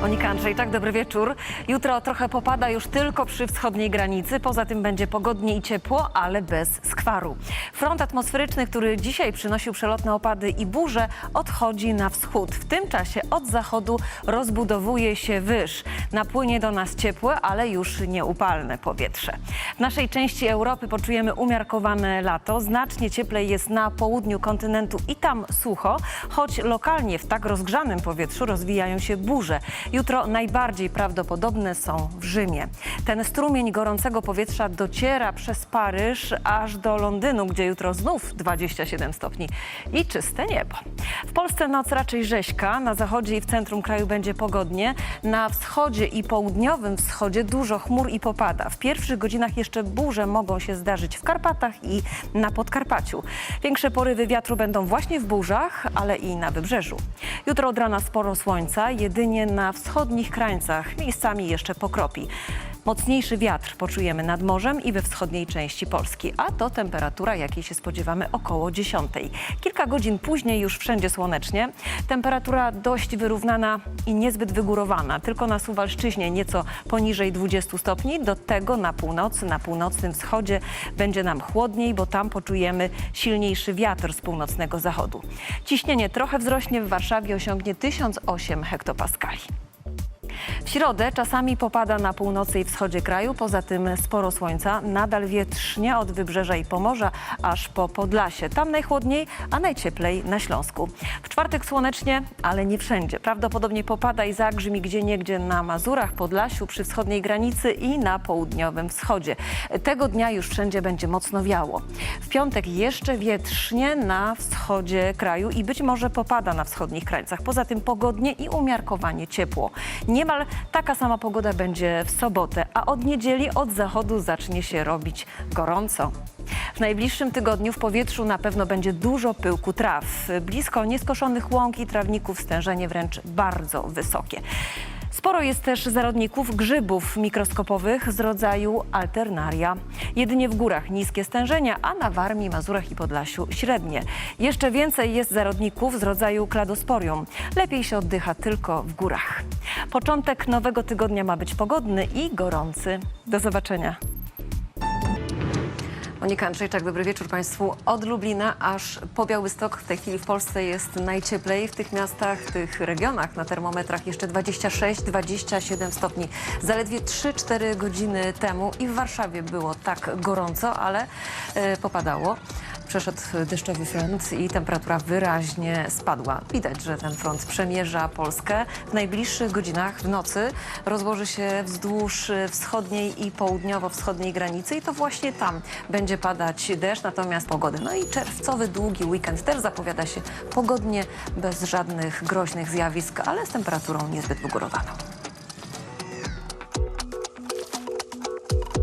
Monika Andrzejczak, dobry wieczór. Jutro trochę popada już tylko przy wschodniej granicy. Poza tym będzie pogodnie i ciepło, ale bez skwaru. Front atmosferyczny, który dzisiaj przynosił przelotne opady i burze, odchodzi na wschód. W tym czasie od zachodu rozbudowuje się wyż. Napłynie do nas ciepłe, ale już nieupalne powietrze. W naszej części Europy poczujemy umiarkowane lato. Znacznie cieplej jest na południu kontynentu i tam sucho, choć lokalnie w tak rozgrzanym powietrzu rozwijają się burze. Jutro najbardziej prawdopodobne są w Rzymie. Ten strumień gorącego powietrza dociera przez Paryż aż do Londynu, gdzie jutro znów 27 stopni i czyste niebo. W Polsce noc raczej rzeźka, na zachodzie i w centrum kraju będzie pogodnie. Na wschodzie i południowym wschodzie dużo chmur i popada. W pierwszych godzinach jeszcze burze mogą się zdarzyć w Karpatach i na Podkarpaciu. Większe porywy wiatru będą właśnie w burzach, ale i na wybrzeżu. Jutro od rana sporo słońca, jedynie na wschodnich krańcach miejscami jeszcze pokropi. Mocniejszy wiatr poczujemy nad morzem i we wschodniej części Polski, a to temperatura, jakiej się spodziewamy około 10. Kilka godzin później już wszędzie słonecznie. Temperatura dość wyrównana i niezbyt wygórowana. Tylko na Suwalszczyźnie nieco poniżej 20 stopni. Do tego na północy, na północnym wschodzie będzie nam chłodniej, bo tam poczujemy silniejszy wiatr z północnego zachodu. Ciśnienie trochę wzrośnie, w Warszawie osiągnie 1008 hektopaskali. W środę czasami popada na północy i wschodzie kraju, poza tym sporo słońca, nadal wietrznie od wybrzeża i Pomorza aż po Podlasie. Tam najchłodniej, a najcieplej na Śląsku. W czwartek słonecznie, ale nie wszędzie. Prawdopodobnie popada i zagrzymi gdzie niegdzie na Mazurach, Podlasiu, przy wschodniej granicy i na południowym wschodzie. Tego dnia już wszędzie będzie mocno wiało. W piątek jeszcze wietrznie na wschodzie kraju i być może popada na wschodnich krańcach. Poza tym pogodnie i umiarkowanie ciepło. Niemal taka sama pogoda będzie w sobotę, a od niedzieli od zachodu zacznie się robić gorąco. W najbliższym tygodniu w powietrzu na pewno będzie dużo pyłku traw. Blisko nieskoszonych łąk i trawników stężenie wręcz bardzo wysokie. Sporo jest też zarodników grzybów mikroskopowych z rodzaju alternaria. Jedynie w górach niskie stężenia, a na Warmii, Mazurach i Podlasiu średnie. Jeszcze więcej jest zarodników z rodzaju kladosporium. Lepiej się oddycha tylko w górach. Początek nowego tygodnia ma być pogodny i gorący. Do zobaczenia. Monika Andrzejczak, dobry wieczór Państwu. Od Lublina aż po Białystok w tej chwili w Polsce jest najcieplej. W tych miastach, w tych regionach na termometrach jeszcze 26-27 stopni. Zaledwie 3-4 godziny temu i w Warszawie było tak gorąco, ale e, popadało. Przeszedł deszczowy front i temperatura wyraźnie spadła. Widać, że ten front przemierza Polskę. W najbliższych godzinach w nocy rozłoży się wzdłuż wschodniej i południowo-wschodniej granicy i to właśnie tam będzie padać deszcz, natomiast pogody. No i czerwcowy, długi weekend też zapowiada się pogodnie, bez żadnych groźnych zjawisk, ale z temperaturą niezbyt wygórowaną.